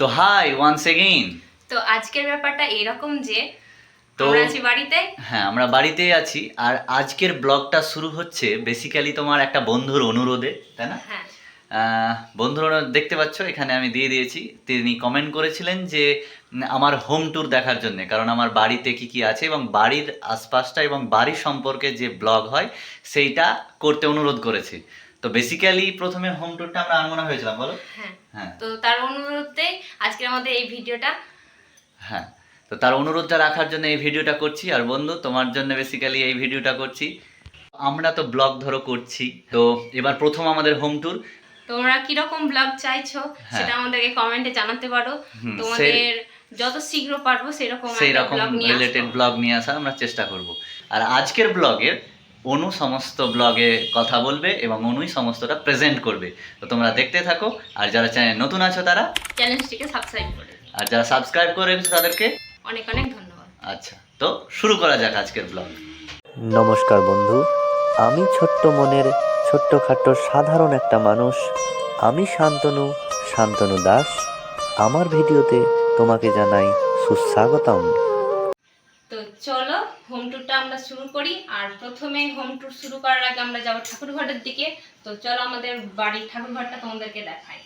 তো high once again তো আজকের ব্যাপারটা এরকম যে তো- আমরা আছি বাড়িতে? হ্যাঁ আমরা বাড়িতেই আছি আর আজকের ব্লগটা শুরু হচ্ছে বেসিক্যালি তোমার একটা বন্ধুর অনুরোধে তাই না? হ্যাঁ। বন্ধুর অনুরোধ দেখতে পাচ্ছ এখানে আমি দিয়ে দিয়েছি। তিনি কমেন্ট করেছিলেন যে আমার হোম ট্যুর দেখার জন্য কারণ আমার বাড়িতে কি কি আছে এবং বাড়ির আশপাশটা এবং বাড়ির সম্পর্কে যে ব্লগ হয় সেইটা করতে অনুরোধ করেছে। তো বেসিক্যালি প্রথমে হোম ট্যুরটা আমরা আনমনা হয়েছিলাম বলো? হ্যাঁ। হ্যাঁ। তো তার অনুরোধে আজকে আমাদের এই ভিডিওটা। হ্যাঁ। তো তার অনুরোধটা রাখার জন্য এই ভিডিওটা করছি। আর বন্ধু তোমার জন্য বেসিক্যালি এই ভিডিওটা করছি। আমরা তো ব্লগ ধরো করছি। তো এবার প্রথম আমাদের হোম ট্যুর তোমরা কীরকম ব্লগ চাইছো হ্যাঁ। সেটা আমাদেরকে কমেন্টে জানাতে পারো। তোমাদের যত শীঘ্র পারব সেরকম সেই রকম রিলেটেড। ব্লগ নিয়ে আসার আমরা চেষ্টা করব। আর আজকের ব্লগের অনু সমস্ত ব্লগে কথা বলবে এবং অনুই সমস্তটা প্রেজেন্ট করবে। তো তোমরা দেখতে থাকো আর যারা চ্যানেল নতুন আছো তারা চ্যানেলটিকে সাবস্ক্রাইব করে আর যারা সাবস্ক্রাইব করে রেখেছো তাদেরকে অনেক অনেক ধন্যবাদ। আচ্ছা তো শুরু করা যাক আজকের ব্লগ নমস্কার বন্ধু আমি ছোট্ট মনের ছোট্টখাট্ট সাধারণ একটা মানুষ। আমি শান্তনু শান্তনু দাস। আমার ভিডিওতে তোমাকে জানাই সুস্বাগতম। তো চলো হোম ট্যুরটা আমরা শুরু করি, আর প্রথমে হোম ট্যুর শুরু করার আগে আমরা যাব ঠাকুর ঘরের দিকে। তো চলো আমাদের বাড়ির ঠাকুর ঘরটা তোমাদেরকে দেখাই।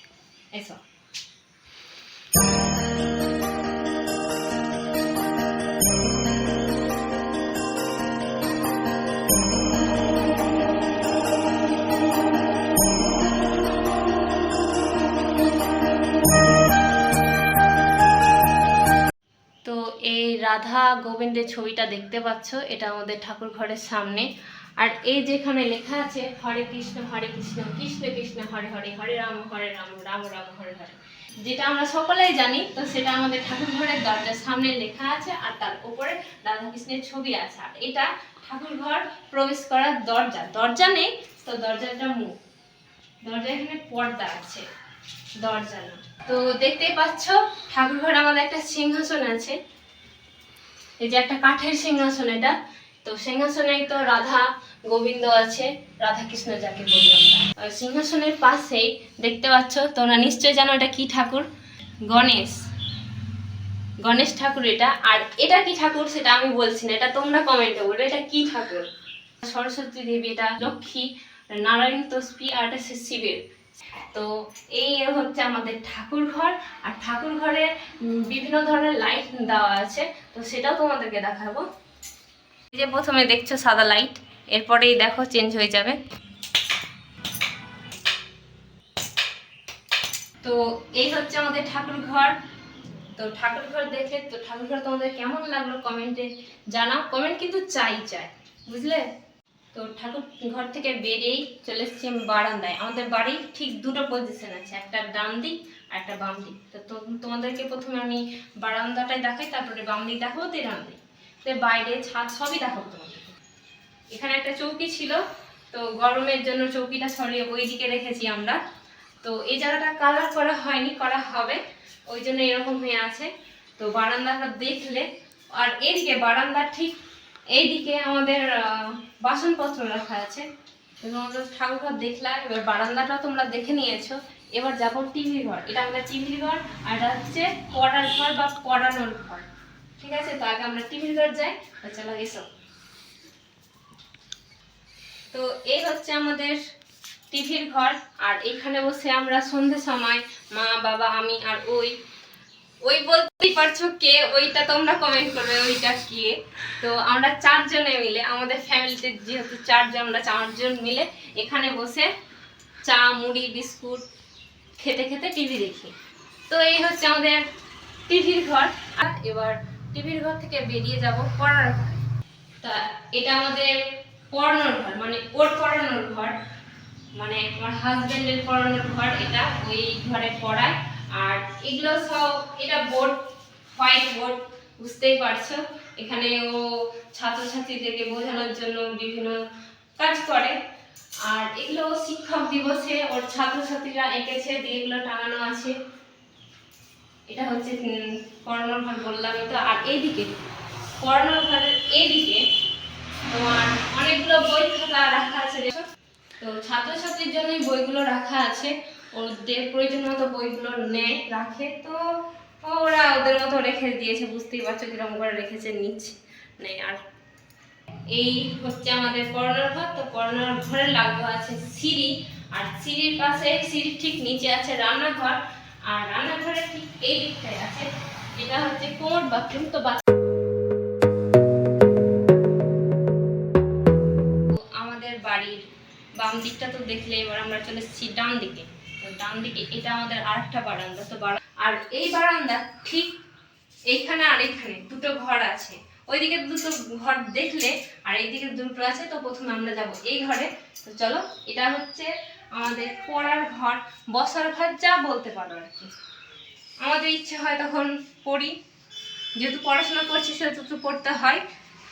এসো। রাধা গোবিন্দের ছবিটা দেখতে পাচ্ছ, এটা আমাদের ঠাকুর ঘরের সামনে। আর এই যেখানে লেখা আছে, হরে কৃষ্ণ হরে কৃষ্ণ কৃষ্ণ কৃষ্ণ, হরে হরে হরে রাম হরে রাম রাম রাম, হরে হরে। যেটা আমরা সকলেই জানি, তো সেটা আমাদের ঠাকুর ঘরের দরজার সামনে লেখা আছে, আর তার উপরে রাধা কৃষ্ণের ছবি আছে। আর এটা ঠাকুর ঘর প্রবেশ করার দরজা। দরজা নেই, তো দরজাটা মুখ। দরজা এখানে পর্দা আছে, দরজা না। তো দেখতেই পাচ্ছ ঠাকুর ঘরে আমাদের একটা সিংহাসন আছে। এই যে একটা কাঠের সিংহাসন এটা, তো সিংহাসনে তো রাধা গোবিন্দ আছে রাধা কৃষ্ণ যাকে বলি আমরা। সিংহাসনের পাশেই দেখতে পাচ্ছ তোমরা নিশ্চয়ই জানো এটা কি ঠাকুর? গণেশ। গণেশ ঠাকুর এটা। আর এটা কি ঠাকুর সেটা আমি বলছি না, এটা তোমরা কমেন্টে বলবে, এটা কি ঠাকুর? সরস্বতী দেবী, এটা লক্ষ্মী, নারায়ণ তসবি আর এটা শিবের। তো এই হচ্ছে আমাদের ঠাকুর ঘর আর ঠাকুর ঘরে বিভিন্ন ধরনের লাইট দেওয়া আছে, তো সেটাও তোমাদেরকে দেখাবো। এই যে প্রথমে দেখছ সাদা লাইট এরপরেই দেখো চেঞ্জ হয়ে যাবে। তো এই হচ্ছে আমাদের ঠাকুর ঘর তো ঠাকুর ঘর দেখে তো ঠাকুর ঘর তোমাদের কেমন লাগল কমেন্টে জানাও। কমেন্ট কিন্তু চাই চাই, বুঝলে? তো ঠাকুর ঘর থেকে বেরিয়েই চলে এসেছি বারান্দায়। আমাদের বাড়ির ঠিক দুটো পজিশন আছে, একটা ডান দিক আর একটা বাম দিক। তো তোমাদেরকে প্রথমে আমি বারান্দাটাই দেখাই, তারপরে বাম দিক দেখাবো, তো ডান দিক। তো বাইরে ছাদ সবই দেখাবো তোমাদের। এখানে একটা চৌকি ছিল, তো গরমের জন্য চৌকিটা সরিয়ে ওই দিকে রেখেছি আমরা। তো এই জায়গাটা কালার করা হয়নি, করা হবে। ওই জন্য এরকম হয়ে আছে। তো বারান্দাটা দেখলে, আর এদিকে বারান্দার ঠিক এইদিকে আমাদের বাসনপত্র রাখা আছে। তো তোমাদের ঠাকুর ঘর দেখলাম, এবার বারান্দাটা তোমরা দেখে নিয়েছো। এবার যাব টিভি ঘর। এটা আমাদের টিভি ঘর, আর এটা হচ্ছে পড়ার ঘর বা পড়ানোর ঘর। ঠিক আছে? তো আগে আমরা টিভির ঘর যাই চলো, এসো। তো এই হচ্ছে আমাদের টিভির ঘর, আর এখানে বসে আমরা সন্ধ্যে সময় মা, বাবা, আমি আর ওই ওই বলতেই পারছ কে? ওইটা তোমরা কমেন্ট করবে, ওইটা কে? তো আমরা চারজনে মিলে, আমাদের ফ্যামিলিতে যেহেতু চারজন, আমরা চারজন মিলে এখানে বসে চা, মুড়ি, বিস্কুট খেতে খেতে টিভি দেখি। তো এই হচ্ছে আমাদের টিভির ঘর। এবার টিভির ঘর থেকে বেরিয়ে যাব পড়ার ঘর। তা এটা আমাদের পড়ানোর ঘর মানে ওর পড়ানোর ঘর। মানে আমার হাজবেন্ডের পড়ানোর ঘর, এটা ওই ঘরে পড়ায়। আর এগুলো সব, এটা বোর্ড হোয়াইট বোর্ড বুঝতেই পারছ? এখানে ও ছাত্রছাত্রীদেরকে বোঝানোর জন্য বিভিন্ন কাজ করে। আর এগুলো শিক্ষক দিবসে ওর ছাত্রছাত্রীরা এঁকেছে, দিয়ে এগুলো টাঙানো আছে। এটা হচ্ছে পড়ানোর ঘর বললামই তো আর এইদিকে, পড়ানোর ঘরের এইদিকে তোমার অনেকগুলো বই খাতা রাখা আছে তো ছাত্রছাত্রীর জন্যই বইগুলো রাখা আছে। ওদের প্রয়োজন মতো বইগুলো নেয় রাখে। তো ওরা ওদের মতো রেখে দিয়েছে, বুঝতেই পারছ কীরকম করে রেখেছে নিচ্ছে নেই আর। এই হচ্ছে আমাদের করোনার ঘর, তো করোনার ঘরে লাগল আছে সিঁড়ি। আর সিঁড়ির পাশে, সিঁড়ির ঠিক নিচে আছে রান্নাঘর। আর রান্নাঘরের ঠিক এই দিকটায় আছে, এটা হচ্ছে কোমর বাথরুম, তো আমাদের বাড়ির বাম দিকটা তো দেখলে এবার আমরা চলে এসেছি ডান দিকে। ডান দিকে, এটা আমাদের আরেকটা বারান্দা, তো আর এই বারান্দা ঠিক এইখানে আর এইখানে দুটো ঘর আছে। ওইদিকে দুটো ঘর দেখলে আর এইদিকে দুটো আছে, তো প্রথমে আমরা যাব এই ঘরে। তো চলো, এটা হচ্ছে আমাদের পড়ার ঘর, বসার ঘর যা বলতে পারো আর কি। আমাদের ইচ্ছে হয় তখন পড়ি। যেহেতু পড়াশোনা করছি, সেহেতু তো পড়তে হয়।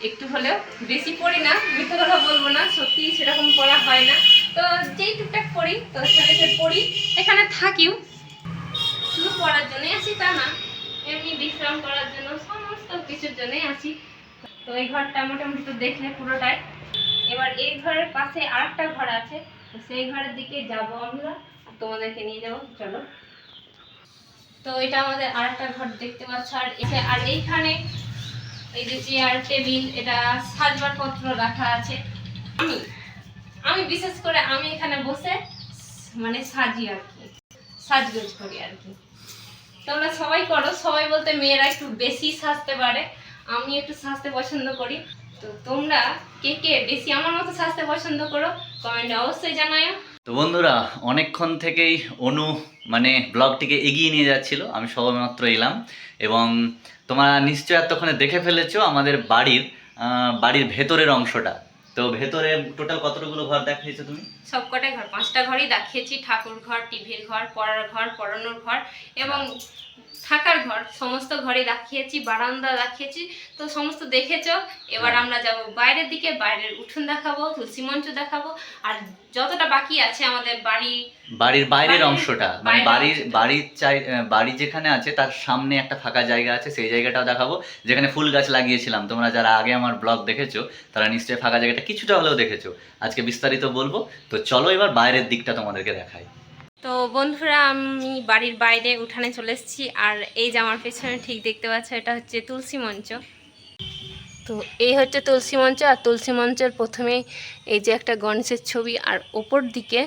একটু হলেও বেশি পড়ি না, মিথ্যে কথা বলব না সত্যি সেরকম পড়া হয় না। তো যেই টুকটাক পড়ি তো সেখানে সে পড়ি এখানে থাকিও। শুধু পড়ার জন্যই আছি তা না, এমনি বিশ্রাম করার জন্য সমস্ত কিছুর জন্যই আছি। তো এই ঘরটা মোটামুটি তো দেখলে পুরোটাই। এবার এই ঘরের পাশে আর একটা ঘর আছে, তো সেই ঘরের দিকে যাব আমরা। তোমাদেরকে নিয়ে যাব, চলো। তো এটা আমাদের আরেকটা ঘর দেখতে পাচ্ছ। আর আর এইখানে এই যে চেয়ার টেবিল এটা সাজবার পত্র রাখা আছে। আমি আমি বিশেষ করে আমি এখানে বসে মানে সাজি আর কি, সাজগোজ করি আর কি। তোমরা সবাই করো, সবাই বলতে মেয়েরা একটু বেশি সাজতে পারে আমি একটু সাজতে পছন্দ করি। তো তোমরা কে কে বেশি আমার মতো সাজতে পছন্দ করো কমেন্টে অবশ্যই জানাও তো বন্ধুরা, অনেকক্ষণ থেকেই অনু মানে ব্লগটিকে এগিয়ে নিয়ে যাচ্ছিল। আমি সবেমাত্র এলাম এবং তোমরা নিশ্চয় এতক্ষণে দেখে ফেলেছো আমাদের বাড়ির বাড়ির ভেতরের অংশটা। তো ভেতরে টোটাল কতগুলো ঘর দেখিয়েছো তুমি? সবকটাই ঘর পাঁচটা ঘরই দেখিয়েছি ঠাকুর ঘর টিভির ঘর পড়ার ঘর পড়ানোর ঘর এবং থাকার ঘর সমস্ত ঘরে দেখিয়েছি বারান্দা দেখিয়েছি। তো সমস্ত দেখেছ এবার আমরা যাব বাইরের দিকে বাইরের উঠোন দেখাবো তুলসী মঞ্চ দেখাবো আর যতটা বাকি আছে আমাদের বাড়ি বাড়ির বাইরের অংশটা মানে বাড়ির বাড়ির চাই বাড়ি যেখানে আছে তার সামনে একটা ফাঁকা জায়গা আছে সেই জায়গাটাও দেখাবো যেখানে ফুল গাছ লাগিয়েছিলাম। তোমরা যারা আগে আমার ব্লগ দেখেছ তারা নিশ্চয়ই ফাঁকা জায়গাটা কিছুটা হলেও দেখেছ। আজকে বিস্তারিত বলব। তো চলো এবার বাইরের দিকটা তোমাদেরকে দেখাই। তো বন্ধুরা আমি বাড়ির বাইরে উঠানে চলে এসেছি আর এই যে আমার পেছনে ঠিক দেখতে পাচ্ছ এটা হচ্ছে তুলসী মঞ্চ। তো এই হচ্ছে তুলসী মঞ্চ আর তুলসী মঞ্চের প্রথমেই এই যে একটা গণেশের ছবি আর ওপর দিকে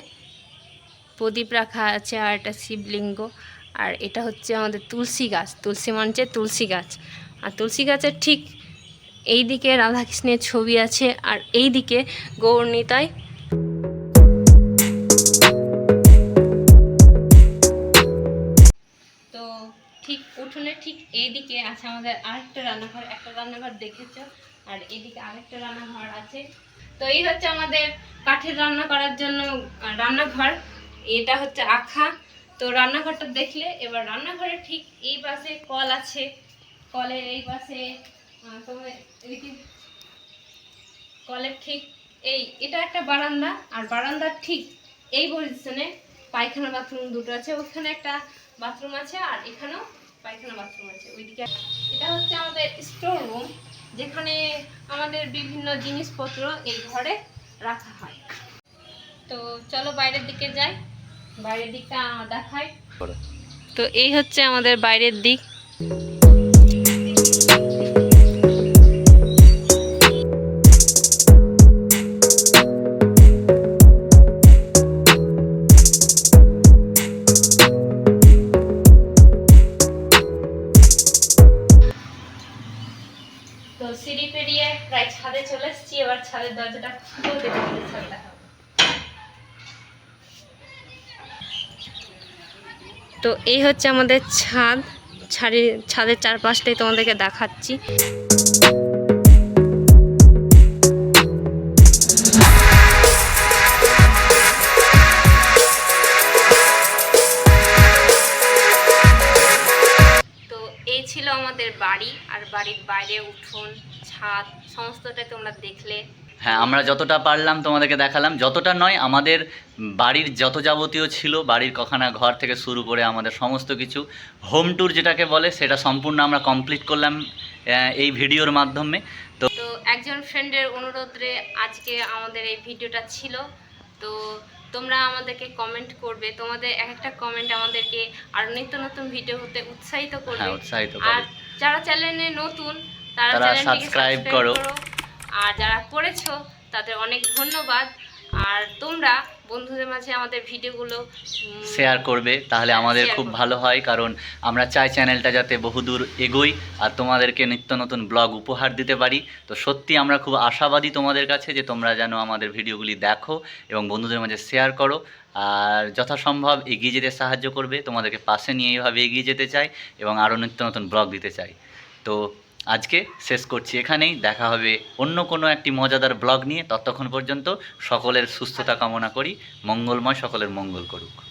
প্রদীপ রাখা আছে আর একটা শিবলিঙ্গ। আর এটা হচ্ছে আমাদের তুলসী গাছ, তুলসী মঞ্চে তুলসী গাছ। আর তুলসী গাছের ঠিক এই দিকে রাধাকৃষ্ণের ছবি আছে আর এই দিকে গৌরনীতায় তো ঠিক উঠোনে ঠিক এইদিকে আছে আমাদের আরেকটা রান্নাঘর, একটা রান্নাঘর দেখেছ? আর এদিকে আরেকটা রান্নাঘর আছে। তো এই হচ্ছে আমাদের কাঠের রান্না করার জন্য রান্নাঘর। এটা হচ্ছে আখা। তো রান্নাঘরটা দেখলে, এবার রান্নাঘরের ঠিক এই পাশে কল আছে। কলের এই পাশে তোমার কলের ঠিক এই, এটা একটা বারান্দা, আর বারান্দার ঠিক এই পজিশনে পায়খানা বাথরুম দুটো আছে। ওখানে একটা বাথরুম আছে, আর এখানেও পায়খানা বাথরুম আছে। ওইদিকে এটা হচ্ছে আমাদের স্টোর রুম যেখানে আমাদের বিভিন্ন জিনিসপত্র এই ঘরে রাখা হয়। তো চলো বাইরের দিকে যাই। বাইরের দিকটা দেখাই। তো এই হচ্ছে আমাদের বাইরের দিক। তো সিঁড়ি পেরিয়ে প্রায় ছাদে চলে এসেছি এবার ছাদের দরজাটা খুলতে তোমাদের ছাদ তো এই হচ্ছে আমাদের ছাদ। ছাড়ি, ছাদের চারপাশটাই তোমাদেরকে দেখাচ্ছি। তো এই ছিল আমাদের বাড়ি, আর বাড়ির বাইরে উঠোন, ছাদ, সমস্তটাই তোমরা দেখলে। হ্যাঁ আমরা যতটা পারলাম তোমাদেরকে দেখালাম যতটা নয় আমাদের বাড়ির যত যাবতীয় ছিল বাড়ির কখানা ঘর থেকে শুরু করে আমাদের সমস্ত কিছু হোম ট্যুর যেটাকে বলে সেটা সম্পূর্ণ আমরা কমপ্লিট করলাম এই ভিডিওর মাধ্যমে। তো তো একজন ফ্রেন্ডের অনুরোধে আজকে আমাদের এই ভিডিওটা ছিল। তো তোমরা আমাদেরকে কমেন্ট করবে। তোমাদের এক একটা কমেন্ট আমাদেরকে আরও নিত্য নতুন ভিডিও হতে উৎসাহিত করবে। হ্যাঁ উৎসাহিত আর যারা চ্যানেলে নতুন তারা তারা চ্যানেলটিকে সাবস্ক্রাইব করো। আর যারা করেছ তাদের অনেক ধন্যবাদ। আর তোমরা বন্ধুদের মাঝে আমাদের ভিডিওগুলো শেয়ার করবে তাহলে হ্যাঁ, আমাদের খুব ভালো হয় কারণ আমরা চাই চ্যানেলটা যাতে বহুদূর এগোই আর তোমাদেরকে নিত্য নতুন ব্লগ উপহার দিতে পারি। তো সত্যি আমরা খুব আশাবাদী তোমাদের কাছে যে তোমরা যেন আমাদের ভিডিওগুলি দেখো এবং বন্ধুদের মাঝে শেয়ার করো। আর যথাসম্ভব এগিয়ে যেতে সাহায্য করবে তোমাদেরকে পাশে নিয়ে এইভাবে এগিয়ে যেতে চাই এবং আরও নিত্য নতুন ব্লগ দিতে চাই। তো আজকে শেষ করছি এখানেই। দেখা হবে অন্য কোনো একটি মজাদার ব্লগ নিয়ে। ততক্ষণ পর্যন্ত সকলের সুস্থতা কামনা করি। মঙ্গলময় সকলের মঙ্গল করুক।